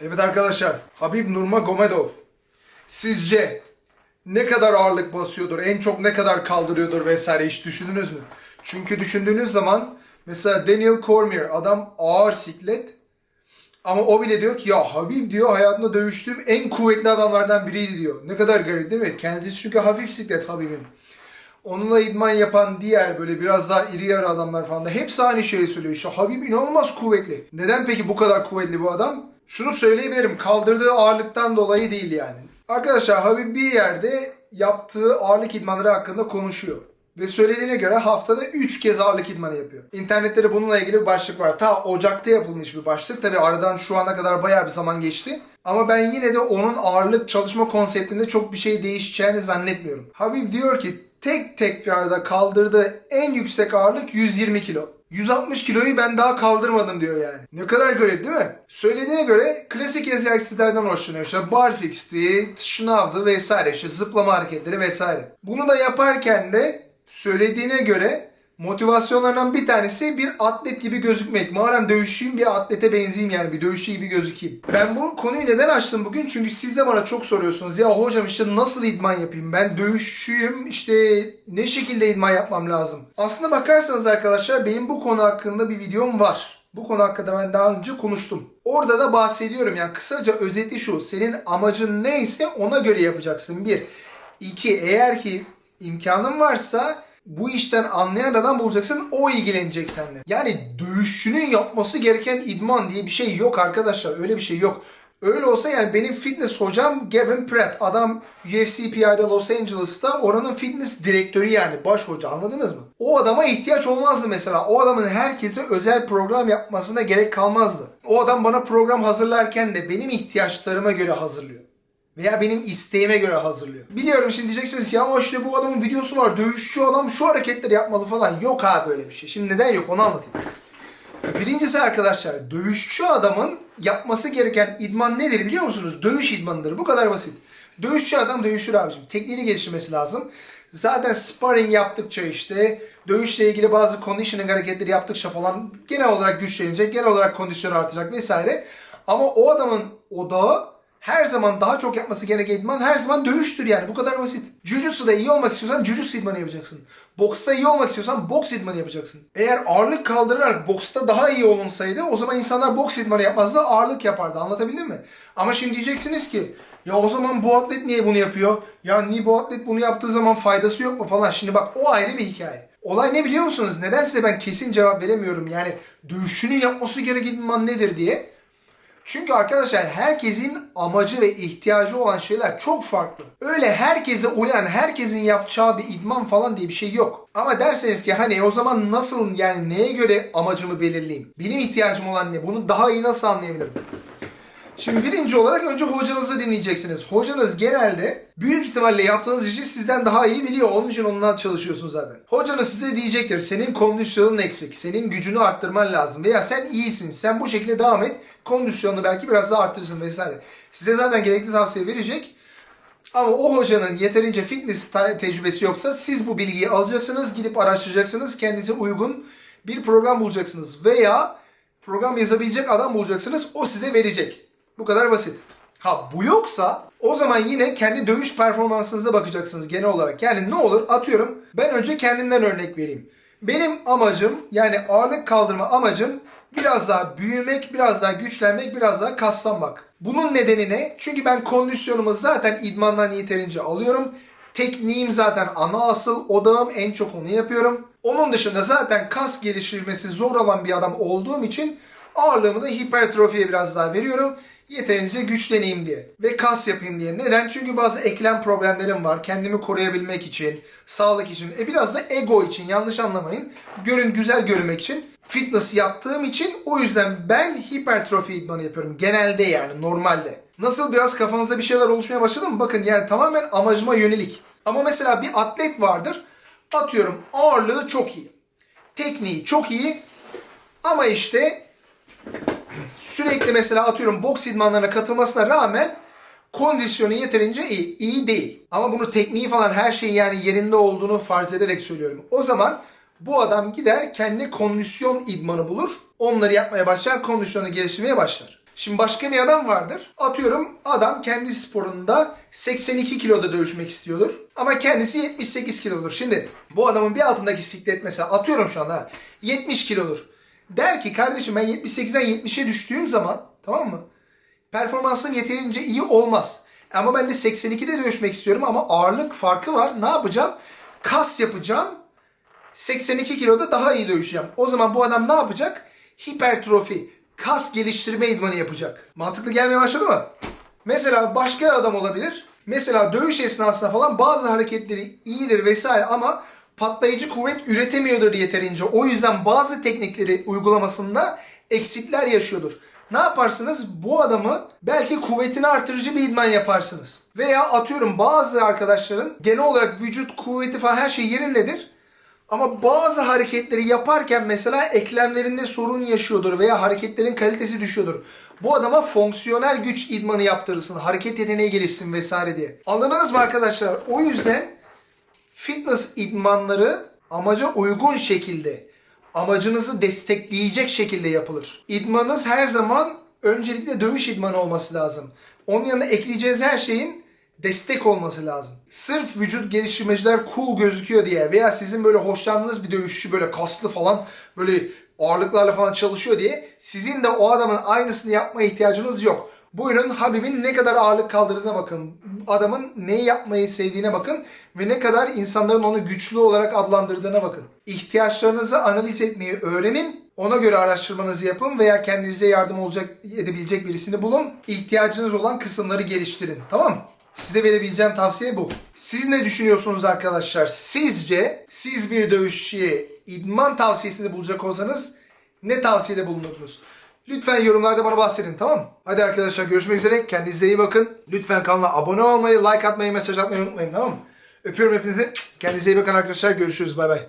Evet arkadaşlar, Habib Nurmagomedov sizce ne kadar ağırlık basıyordur, en çok ne kadar kaldırıyordur vesaire hiç düşündünüz mü? Çünkü düşündüğünüz zaman mesela Daniel Cormier adam ağır siklet ama o bile diyor ki ya Habib diyor hayatımda dövüştüğüm en kuvvetli adamlardan biriydi diyor. Ne kadar garip değil mi? Kendisi çünkü hafif siklet Habib'in. Onunla idman yapan diğer böyle biraz daha iri yarı adamlar falan da hepsi aynı şeyi söylüyor. İşte Habib inanılmaz kuvvetli. Neden peki bu kadar kuvvetli bu adam? Şunu söyleyebilirim. Kaldırdığı ağırlıktan dolayı değil yani. Arkadaşlar Habib bir yerde yaptığı ağırlık idmanları hakkında konuşuyor. Ve söylediğine göre haftada 3 kez ağırlık idmanı yapıyor. İnternette de bununla ilgili bir başlık var. Ta Ocak'ta yapılmış bir başlık. Tabi aradan şu ana kadar bayağı bir zaman geçti. Ama ben yine de onun ağırlık çalışma konseptinde çok bir şey değişeceğini zannetmiyorum. Habib diyor ki tek tekrarda kaldırdığı en yüksek ağırlık 120 kilo. 160 kiloyu ben daha kaldırmadım diyor yani. Ne kadar garip değil mi? Söylediğine göre klasik egzersizlerden hoşlanıyor. İşte barfix'ti, şınavdı vesaire. işte zıplama hareketleri vesaire. Bunu da yaparken de söylediğine göre motivasyonlarından bir tanesi bir atlet gibi gözükmek. Madem dövüşçüyüm bir atlete benzeyeyim yani bir dövüşçü gibi gözükeyim. Ben bu konuyu neden açtım bugün? Çünkü siz de bana çok soruyorsunuz. Ya hocam işte nasıl idman yapayım? Ben dövüşçüyüm işte ne şekilde idman yapmam lazım? Aslında bakarsanız arkadaşlar benim bu konu hakkında bir videom var. Bu konu hakkında ben daha önce konuştum. Orada da bahsediyorum yani kısaca özeti şu. Senin amacın neyse ona göre yapacaksın. Bir. İki. Eğer ki imkanın varsa bu işten anlayan adam bulacaksın o ilgilenecek seninle. Yani dövüşçünün yapması gereken idman diye bir şey yok arkadaşlar. Öyle bir şey yok. Öyle olsa yani benim fitness hocam Gavin Pratt. Adam UFC PI'de Los Angeles'ta oranın fitness direktörü yani baş hoca anladınız mı? O adama ihtiyaç olmazdı mesela. O adamın herkese özel program yapmasına gerek kalmazdı. O adam bana program hazırlarken de benim ihtiyaçlarıma göre hazırlıyor veya benim isteğime göre hazırlıyor. Biliyorum şimdi diyeceksiniz ki ama işte bu adamın videosu var. Dövüşçü adam şu hareketleri yapmalı falan. Yok abi böyle bir şey. Şimdi neden yok onu anlatayım. Birincisi arkadaşlar dövüşçü adamın yapması gereken idman nedir biliyor musunuz? Dövüş idmanıdır. Bu kadar basit. Dövüşçü adam dövüşür abicim. Tekniğini geliştirmesi lazım. Zaten sparring yaptıkça işte dövüşle ilgili bazı conditioning hareketleri yaptıkça falan genel olarak güçlenecek, genel olarak kondisyon artacak vesaire. Ama o adamın odağı her zaman daha çok yapması gereken idman her zaman dövüştür yani. Bu kadar basit. Jiu-Jitsu'da iyi olmak istiyorsan Jiu-Jitsu idmanı yapacaksın. Boksta iyi olmak istiyorsan boks idmanı yapacaksın. Eğer ağırlık kaldırarak boksta daha iyi olunsaydı o zaman insanlar boks idmanı yapmazdı ağırlık yapardı. Anlatabildim mi? Ama şimdi diyeceksiniz ki ya o zaman bu atlet niye bunu yapıyor? Ya niye bu atlet bunu yaptığı zaman faydası yok mu falan. Şimdi bak o ayrı bir hikaye. Olay ne biliyor musunuz? Neden size ben kesin cevap veremiyorum. Yani dövüşünü yapması gereken idman nedir diye. Çünkü arkadaşlar herkesin amacı ve ihtiyacı olan şeyler çok farklı. Öyle herkese uyan, herkesin yapacağı bir idman falan diye bir şey yok. Ama derseniz ki hani o zaman nasıl yani neye göre amacımı belirleyeyim? Benim ihtiyacım olan ne? Bunu daha iyi nasıl anlayabilirim? Şimdi birinci olarak önce hocanızı dinleyeceksiniz. Hocanız genelde büyük ihtimalle yaptığınız işi sizden daha iyi biliyor. Onun için onunla çalışıyorsunuz zaten. Hocanız size diyecektir. Senin kondisyonun eksik. Senin gücünü arttırman lazım. Veya sen iyisin. Sen bu şekilde devam et. Kondisyonunu belki biraz daha arttırırsın vesaire. Size zaten gerekli tavsiye verecek. Ama o hocanın yeterince fitness te- tecrübesi yoksa siz bu bilgiyi alacaksınız. Gidip araştıracaksınız. Kendinize uygun bir program bulacaksınız. Veya program yazabilecek adam bulacaksınız. O size verecek. Bu kadar basit. Ha bu yoksa o zaman yine kendi dövüş performansınıza bakacaksınız genel olarak. Yani ne olur atıyorum ben önce kendimden örnek vereyim. Benim amacım yani ağırlık kaldırma amacım biraz daha büyümek, biraz daha güçlenmek, biraz daha kaslanmak. Bunun nedeni ne? Çünkü ben kondisyonumu zaten idmandan yeterince alıyorum. Tekniğim zaten ana asıl odağım en çok onu yapıyorum. Onun dışında zaten kas geliştirmesi zor olan bir adam olduğum için ağırlığımı da hipertrofiye biraz daha veriyorum yeterince güçleneyim diye ve kas yapayım diye. Neden? Çünkü bazı eklem problemlerim var. Kendimi koruyabilmek için, sağlık için, e biraz da ego için yanlış anlamayın. Görün güzel görünmek için fitness yaptığım için o yüzden ben hipertrofi idmanı yapıyorum. Genelde yani normalde. Nasıl biraz kafanızda bir şeyler oluşmaya başladı mı? Bakın yani tamamen amacıma yönelik. Ama mesela bir atlet vardır. Atıyorum ağırlığı çok iyi. Tekniği çok iyi. Ama işte sürekli mesela atıyorum boks idmanlarına katılmasına rağmen kondisyonu yeterince iyi. iyi değil. Ama bunu tekniği falan her şeyin yani yerinde olduğunu farz ederek söylüyorum. O zaman bu adam gider kendi kondisyon idmanı bulur. Onları yapmaya başlar, kondisyonu geliştirmeye başlar. Şimdi başka bir adam vardır. Atıyorum adam kendi sporunda 82 kiloda dövüşmek istiyordur. Ama kendisi 78 kilodur. Şimdi bu adamın bir altındaki siklet mesela atıyorum şu anda ha, 70 kilodur. Der ki kardeşim ben 78'den 70'e düştüğüm zaman tamam mı? Performansım yeterince iyi olmaz. Ama ben de 82'de dövüşmek istiyorum ama ağırlık farkı var. Ne yapacağım? Kas yapacağım. 82 kiloda daha iyi dövüşeceğim. O zaman bu adam ne yapacak? Hipertrofi, kas geliştirme idmanı yapacak. Mantıklı gelmeye başladı mı? Mesela başka adam olabilir. Mesela dövüş esnasında falan bazı hareketleri iyidir vesaire ama patlayıcı kuvvet üretemiyordur yeterince. O yüzden bazı teknikleri uygulamasında eksikler yaşıyordur. Ne yaparsınız? Bu adamı belki kuvvetini artırıcı bir idman yaparsınız. Veya atıyorum bazı arkadaşların genel olarak vücut kuvveti falan her şey yerindedir. Ama bazı hareketleri yaparken mesela eklemlerinde sorun yaşıyordur veya hareketlerin kalitesi düşüyordur. Bu adama fonksiyonel güç idmanı yaptırırsın, hareket yeteneği gelişsin vesaire diye. Anladınız mı arkadaşlar? O yüzden fitness idmanları amaca uygun şekilde, amacınızı destekleyecek şekilde yapılır. İdmanınız her zaman öncelikle dövüş idmanı olması lazım. Onun yanına ekleyeceğiniz her şeyin destek olması lazım. Sırf vücut geliştirmeciler cool gözüküyor diye veya sizin böyle hoşlandığınız bir dövüşçü böyle kaslı falan böyle ağırlıklarla falan çalışıyor diye sizin de o adamın aynısını yapmaya ihtiyacınız yok. Buyurun Habib'in ne kadar ağırlık kaldırdığına bakın. Adamın neyi yapmayı sevdiğine bakın ve ne kadar insanların onu güçlü olarak adlandırdığına bakın. İhtiyaçlarınızı analiz etmeyi öğrenin. Ona göre araştırmanızı yapın veya kendinize yardım olacak edebilecek birisini bulun. İhtiyacınız olan kısımları geliştirin. Tamam mı? Size verebileceğim tavsiye bu. Siz ne düşünüyorsunuz arkadaşlar? Sizce siz bir dövüşçüye idman tavsiyesinde bulacak olsanız ne tavsiyede bulunurdunuz? Lütfen yorumlarda bana bahsedin tamam mı? Hadi arkadaşlar görüşmek üzere. Kendinize iyi bakın. Lütfen kanala abone olmayı, like atmayı, mesaj atmayı unutmayın tamam mı? Öpüyorum hepinizi. Kendinize iyi bakın arkadaşlar. Görüşürüz. Bay bay.